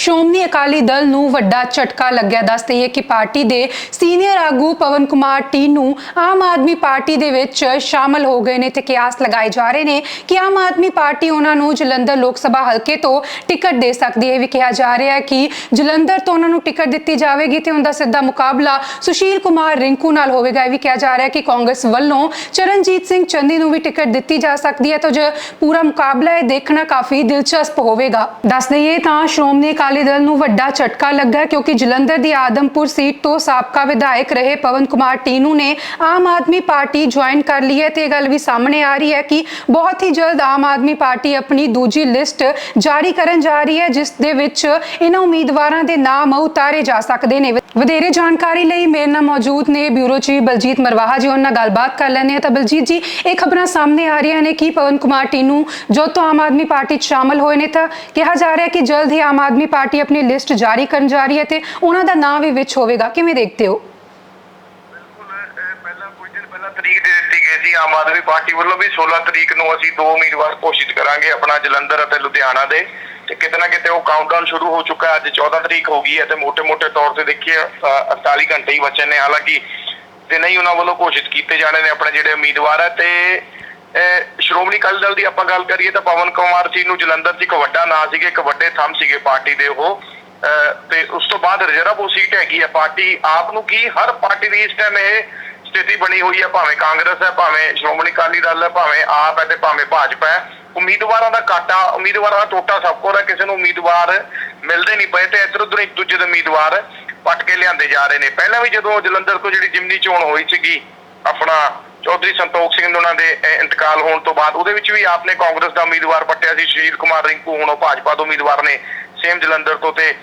ਸ਼੍ਰੋਮਣੀ ਅਕਾਲੀ ਦਲ ਨੂੰ ਵੱਡਾ ਝਟਕਾ ਲੱਗਿਆ। ਦੱਸ ਹੈ ਕਿ ਪਾਰਟੀ ਦੇ ਸੀਨੀਅਰ ਆਗੂ ਪਵਨ ਕੁਮਾਰ ਟੀਨੂ ਆਮ ਆਦਮੀ ਪਾਰਟੀ ਦੇ ਵਿੱਚ ਸ਼ਾਮਲ ਹੋ ਗਏ ਨੇ। ਤੇ ਕਿਆਸ ਲਗਾਏ ਜਾ ਰਹੇ ਨੇ ਕਿ ਆਮ ਆਦਮੀ ਪਾਰਟੀ ਉਹਨਾਂ ਨੂੰ ਜਲੰਧਰ ਲੋਕ ਸਭਾ ਹਲਕੇ ਤੋਂ ਟਿਕਟ ਦੇ ਸਕਦੀ ਹੈ। ਵੀ ਕਿਹਾ ਜਾ ਰਿਹਾ ਹੈ ਕਿ ਜਲੰਧਰ ਤੋਂ ਉਹਨਾਂ ਨੂੰ ਟਿਕਟ ਦਿੱਤੀ ਜਾਵੇਗੀ ਤੇ ਉਹਦਾ ਸਿੱਧਾ ਮੁਕਾਬਲਾ ਸੁਸ਼ੀਲ ਕੁਮਾਰ ਰਿੰਕੂ ਨਾਲ ਹੋਵੇਗਾ। ਇਹ ਵੀ ਕਿਹਾ ਜਾ ਰਿਹਾ ਹੈ ਕਿ ਕਾਂਗਰਸ ਵੱਲੋਂ ਚਰਨਜੀਤ ਸਿੰਘ ਚੰਨੀ ਨੂੰ ਵੀ ਟਿਕਟ ਦਿੱਤੀ ਜਾ ਸਕਦੀ ਹੈ। ਤਾਂ ਜੋ ਪੂਰਾ ਮੁਕਾਬਲਾ ਇਹ ਦੇਖਣਾ ਕਾਫੀ ਦਿਲਚਸਪ ਹੋਵੇਗਾ। ਦੱਸ ਦਈਏ ਤਾਂ ਸ਼੍ਰੋਮਣੀ ਅਕਾਲੀ ਦਲ ਨੂੰ ਵੱਡਾ ਝਟਕਾ ਲੱਗਾ ਕਿਉਂਕਿ ਜਲੰਧਰ ਦੀ ਆਦਮਪੁਰ ਸੀਟ ਤੋਂ ਸਾਬਕਾ ਵਿਧਾਇਕ ਰਹੇ ਪਵਨ ਕੁਮਾਰ ਟੀਨੂ ਨੇ ਆਮ ਆਦਮੀ ਪਾਰਟੀ ਜੁਆਇਨ ਕਰ ਲਈ ਹੈ ਤੇ ਇਹ ਗੱਲ ਵੀ ਸਾਹਮਣੇ ਆ ਰਹੀ ਹੈ ਕਿ ਬਹੁਤ ਹੀ ਜਲਦ ਆਮ ਆਦਮੀ ਪਾਰਟੀ ਆਪਣੀ ਦੂਜੀ ਲਿਸਟ ਜਾਰੀ ਕਰਨ ਜਾ ਰਹੀ ਹੈ, ਜਿਸ ਦੇ ਵਿੱਚ ਇਹਨਾਂ ਉਮੀਦਵਾਰਾਂ ਦੇ ਨਾਮ ਉਤਾਰੇ ਜਾ ਸਕਦੇ ਨੇ। ਵਧੇਰੇ ਜਾਣਕਾਰੀ ਲਈ ਮੇਰੇ ਨਾਲ ਮੌਜੂਦ ਨੇ ਬਿਊਰੋ ਚੀਫ ਬਲਜੀਤ ਮਰਵਾਹਾ ਜੀ, ਉਹਨਾਂ ਨਾਲ ਗੱਲਬਾਤ ਕਰ ਲੈਂਦੇ ਹਾਂ। ਤਾਂ ਬਲਜੀਤ ਜੀ, ਇਹ ਖਬਰਾਂ ਸਾਹਮਣੇ ਆ ਰਹੀਆਂ ਨੇ ਕਿ ਪਵਨ ਕੁਮਾਰ ਟੀਨੂ ਜੋ ਤੋਂ ਆਮ ਆਦਮੀ ਪਾਰਟੀ 'ਚ ਸ਼ਾਮਲ ਹੋਏ ਨੇ, ਤਾਂ ਕਿਹਾ ਜਾ ਰਿਹਾ ਹੈ ਕਿ ਜਲਦ ਹੀ ਆਮ ਆਦਮੀ ਪਾਰਟੀ ਆਪਣੀ ਲਿਸਟ ਜਾਰੀ ਕਰਨ ਜਾ ਰਹੀ ਹੈ ਤੇ ਉਹਨਾਂ ਦਾ ਨਾਂ ਵੀ ਵਿੱਚ ਹੋਵੇਗਾ। ਕਿਵੇਂ ਦੇਖਦੇ ਹੋ? ਆਮ ਆਦਮੀ ਪਾਰਟੀ ਵੱਲੋਂ ਵੀ 16 ਤਰੀਕ ਨੂੰ ਅਸੀਂ ਦੋ ਉਮੀਦਵਾਰ ਘੋਸ਼ਿਤ ਕਰਾਂਗੇ, ਆਪਣਾ ਜਲੰਧਰ ਅਤੇ ਲੁਧਿਆਣਾ ਦੇ। ਤੇ ਕਿਤੇ ਨਾ ਕਿਤੇ ਉਹ ਕਾਊਂਟਡਾਊਨ ਸ਼ੁਰੂ ਹੋ ਚੁੱਕਾ ਹੈ। ਅੱਜ 14 ਤਰੀਕ ਹੋ ਗਈ ਹੈ ਤੇ ਮੋٹے-ਮੋٹے ਤੌਰ ਤੇ ਦੇਖੀਏ 48 ਘੰਟੇ ਹੀ ਬਚੇ ਨੇ। ਹਾਲਾਂਕਿ ਤੇ ਨਹੀਂ ਉਹਨਾਂ ਵੱਲੋਂ ਘੋਸ਼ਿਤ ਕੀਤੇ ਜਾਣੇ ਨੇ ਆਪਣੇ ਜਿਹੜੇ ਉਮੀਦਵਾਰ ਹੈ ਤੇ ਸ਼੍ਰੋਮਣੀ ਅਕਾਲੀ ਦਲ ਦੀ ਆਪਾਂ ਗੱਲ ਕਰੀਏ ਤਾਂ ਪਵਨ ਕੁਮਾਰ ਜੀ ਨੂੰ ਜਲੰਧਰ 'ਚ ਇੱਕ ਵੱਡਾ ਨਾਂ ਸੀਗੇ, ਇੱਕ ਵੱਡੇ ਥੰਮ ਸੀਗੇ ਪਾਰਟੀ ਦੇ ਉਹ। ਤੇ ਉਸ ਤੋਂ ਬਾਅਦ ਰਿਜ਼ਰਵ ਉਹ ਸੀਟ ਹੈਗੀ ਹੈ ਪਾਰਟੀ। ਆਪ ਨੂੰ ਕੀ ਹਰ ਪਾਰਟੀ ਦੀ ਇਸ ਟਾਈਮ ਇਹ ਸਥਿਤੀ ਬਣੀ ਹੋਈ ਹੈ ਭਾਵੇਂ ਕਾਂਗਰਸ ਹੈ ਭਾਵੇਂ ਸ਼੍ਰੋਮਣੀ ਅਕਾਲੀ ਦਲ ਹੈ ਭਾਵੇਂ ਆਪ ਹੈ ਤੇ ਭਾਵੇਂ ਭਾਜਪਾ ਹੈ ਉਮੀਦਵਾਰਾਂ ਦਾ ਘਾਟਾ, ਉਮੀਦਵਾਰਾਂ ਦਾ ਟੋਟਾ ਸਭ ਕੋਲ ਹੈ ਕਿਸੇ ਨੂੰ ਉਮੀਦਵਾਰ ਮਿਲਦੇ ਨਹੀਂ ਪਏ ਤੇ ਇੱਧਰ ਉੱਧਰ ਇੱਕ ਦੂਜੇ ਦੇ ਉਮੀਦਵਾਰ ਪੱਟ ਕੇ ਲਿਆਂਦੇ ਜਾ ਰਹੇ ਨੇ। ਪਹਿਲਾਂ ਵੀ ਜਦੋਂ ਜਲੰਧਰ ਤੋਂ ਜਿਹੜੀ ਜਿਮਨੀ ਚੋਣ ਹੋਈ ਸੀਗੀ, ਆਪਣਾ ਚੌਧਰੀ ਸੰਤੋਖ ਸਿੰਘ ਉਹਨਾਂ ਦੇ ਇੰਤਕਾਲ ਹੋਣ ਤੋਂ ਬਾਅਦ ਉਹਦੇ ਵਿੱਚ ਵੀ ਆਪਨੇ ਕਾਂਗਰਸ ਦਾ ਉਮੀਦਵਾਰ ਪੱਟਿਆ ਸੀ ਸੁਸ਼ੀਲ ਕੁਮਾਰ ਰਿੰਕੂ, ਹੁਣ ਉਹ ਭਾਜਪਾ ਦੇ ਉਮੀਦਵਾਰ ਨੇ, ਸੇਮ ਜਲੰਧਰ ਤੋਂ ਤੇ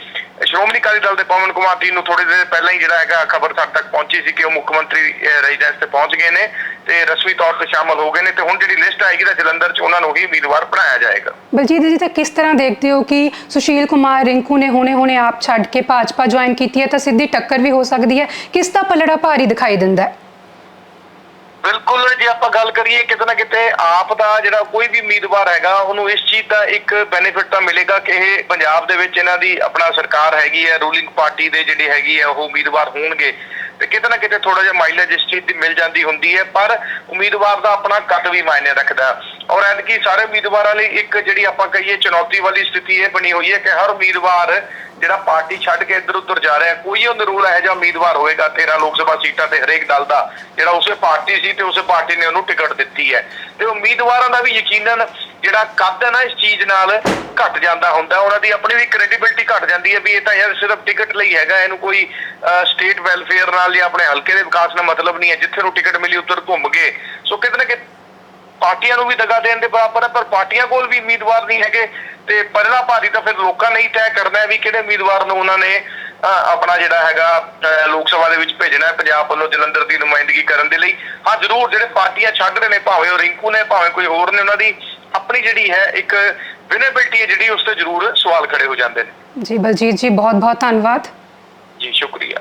ਸ਼੍ਰੋਮਣੀ ਅਕਾਲੀ ਦਲ ਦੇ ਪਵਨ ਕੁਮਾਰ ਜੀ ਨੂੰ ਥੋੜੇ ਦਿਨ ਪਹਿਲਾਂ ਹੀ ਜਿਹੜਾ ਹੈਗਾ ਖਬਰ ਸਾਡੇ ਤੱਕ ਪਹੁੰਚੀ ਸੀ ਕਿ ਉਹ ਮੁੱਖ ਮੰਤਰੀ ਰੈਜ਼ੀਡੈਂਸ ਤੇ ਪਹੁੰਚ ਗਏ ਨੇ ਤੇ ਰਸਮੀ ਤੌਰ ਤੇ ਸ਼ਾਮਲ ਹੋ ਗਏ ਨੇ ਤੇ ਹੁਣ ਜਿਹੜੀ ਲਿਸਟ ਆਏਗੀ ਤਾਂ ਜਲੰਧਰ 'ਚ ਉਹਨਾਂ ਨੂੰ ਹੀ ਉਮੀਦਵਾਰ ਬਣਾਇਆ ਜਾਏਗਾ। ਬਲਜੀਤ ਜੀ, ਤਾਂ ਕਿਸ ਤਰ੍ਹਾਂ ਦੇਖਦੇ ਹੋ ਕਿ ਸੁਸ਼ੀਲ ਕੁਮਾਰ ਰਿੰਕੂ ਨੇ ਹੁਣੇ-ਹੁਣੇ ਆਪ ਛੱਡ ਕੇ ਭਾਜਪਾ ਜੁਆਇਨ ਕੀਤੀ ਹੈ ਤਾਂ ਸਿੱਧੀ ਟੱਕਰ ਵੀ ਹੋ ਸਕਦੀ ਹੈ? ਕਿਸ ਦਾ ਪਲੜਾ ਭਾਰੀ ਦਿਖਾਈ ਦਿੰਦਾ ਹੈ? ਬਿਲਕੁਲ, ਜੇ ਆਪਾਂ ਗੱਲ ਕਰੀਏ ਕਿਤੇ ਨਾ ਕਿਤੇ ਆਪ ਦਾ ਜਿਹੜਾ ਕੋਈ ਵੀ ਉਮੀਦਵਾਰ ਹੈਗਾ, ਉਹਨੂੰ ਇਸ ਚੀਜ਼ ਦਾ ਇੱਕ ਬੈਨੀਫਿਟ ਤਾਂ ਮਿਲੇਗਾ ਕਿ ਇਹ ਪੰਜਾਬ ਦੇ ਵਿੱਚ ਇਹਨਾਂ ਦੀ ਆਪਣਾ ਸਰਕਾਰ ਹੈਗੀ ਹੈ ਰੂਲਿੰਗ ਪਾਰਟੀ ਦੇ ਜਿਹੜੀ ਹੈਗੀ ਹੈ, ਉਹ ਉਮੀਦਵਾਰ ਹੋਣਗੇ। ਤੇ ਕਿਤੇ ਨਾ ਕਿਤੇ ਥੋੜਾ ਜਿਹਾ ਮਾਈਲੇਜ ਇਸ ਚੀਜ਼ ਦੀ ਮਿਲ ਜਾਂਦੀ ਹੁੰਦੀ ਹੈ, ਪਰ ਉਮੀਦਵਾਰ ਦਾ ਆਪਣਾ ਕੱਟ ਵੀ ਮਾਇਨੇ ਰੱਖਦਾ। ਔਰ ਐਤਕੀ ਸਾਰੇ ਉਮੀਦਵਾਰਾਂ ਲਈ ਇੱਕ ਜਿਹੜੀ ਆਪਾਂ ਕਹੀਏ ਚੁਣੌਤੀ ਵਾਲੀ ਸਥਿਤੀ ਇਹ ਬਣੀ ਹੋਈ ਹੈ ਕਿ ਹਰ ਉਮੀਦਵਾਰ ਜਿਹੜਾ ਪਾਰਟੀ ਛੱਡ ਕੇ ਇੱਧਰ ਉੱਧਰ ਜਾ ਰਿਹਾ, ਕੋਈ ਉਹ ਨਰੂਲ ਹੈ ਜਾਂ ਉਮੀਦਵਾਰ ਹੋਏਗਾ 13 ਲੋਕ ਸਭਾ ਸੀਟਾਂ ਤੇ ਹਰੇਕ ਦਲ ਦਾ, ਜਿਹੜਾ ਉਸੇ ਪਾਰਟੀ ਸੀ ਤੇ ਉਸੇ ਪਾਰਟੀ ਨੇ ਉਹਨੂੰ ਟਿਕਟ ਦਿੱਤੀ ਹੈ। ਤੇ ਉਮੀਦਵਾਰਾਂ ਦਾ ਵੀ ਯਕੀਨਨ ਜਿਹੜਾ ਕੱਦ ਹੈ ਨਾ ਇਸ ਚੀਜ਼ ਨਾਲ ਘਟ ਜਾਂਦਾ ਹੁੰਦਾ ਉਹਨਾਂ ਦੀ ਆਪਣੀ ਵੀ ਕ੍ਰੈਡੀਬਿਲਿਟੀ ਘਟ ਜਾਂਦੀ ਹੈ ਵੀ ਇਹ ਤਾਂ ਯਾਰ ਸਿਰਫ ਟਿਕਟ ਲਈ ਹੈਗਾ, ਇਹਨੂੰ ਕੋਈ ਸਟੇਟ ਵੈਲਫੇਅਰ ਨਾਲ ਜਾਂ ਆਪਣੇ ਹਲਕੇ ਦੇ ਵਿਕਾਸ ਨਾਲ ਮਤਲਬ ਨਹੀਂ ਹੈ। ਜਿੱਥੇ ਨੂੰ ਟਿਕਟ ਮਿਲੀ ਉੱਧਰ ਘੁੰਮ ਗਏ। ਸੋ ਕਿਤੇ ਨਾ ਕਿਤੇ ਪਾਰਟੀਆਂ ਨੂੰ ਵੀ ਦਗਾ ਦੇਣ ਦੇ ਬਰਾਬਰ ਹੈ ਪਰ ਪਾਰਟੀਆਂ ਕੋਲ ਵੀ ਉਮੀਦਵਾਰ ਨਹੀਂ ਹੈਗੇ ਤੇ ਪਰਲਾ ਭਾਰੀ ਤਾਂ ਫਿਰ ਲੋਕਾਂ ਨੇ ਹੀ ਤੈਅ ਕਰਨਾ ਹੈ ਵੀ ਕਿਹੜੇ ਉਮੀਦਵਾਰ ਨੂੰ ਉਹਨਾਂ ਨੇ ਆਪਣਾ ਜਿਹੜਾ ਹੈਗਾ ਲੋਕ ਸਭਾ ਦੇ ਵਿੱਚ ਭੇਜਣਾ ਹੈ ਪੰਜਾਬ ਵੱਲੋਂ ਜਲੰਧਰ ਦੀ ਨੁਮਾਇੰਦਗੀ ਕਰਨ ਦੇ ਲਈ। ਹਾਂ ਜ਼ਰੂਰ ਜਿਹੜੇ ਪਾਰਟੀਆਂ ਛੱਡ ਰਹੇ ਨੇ ਭਾਵੇਂ ਉਹ ਰਿੰਕੂ ਨੇ ਭਾਵੇਂ ਕੋਈ ਹੋਰ ਨੇ ਉਹਨਾਂ ਦੀ ਆਪਣੀ ਜਿਹੜੀ ਹੈ ਇੱਕ ਵਿਨੇਬਿਲਟੀ ਹੈ ਜਿਹੜੀ ਉਸ ਤੇ ਜ਼ਰੂਰ ਸਵਾਲ ਖੜੇ ਹੋ ਜਾਂਦੇ ਨੇ। ਜੀ ਬਲਜੀਤ ਜੀ ਬਹੁਤ-ਬਹੁਤ ਧੰਨਵਾਦ। ਜੀ ਸ਼ੁਕਰੀਆ।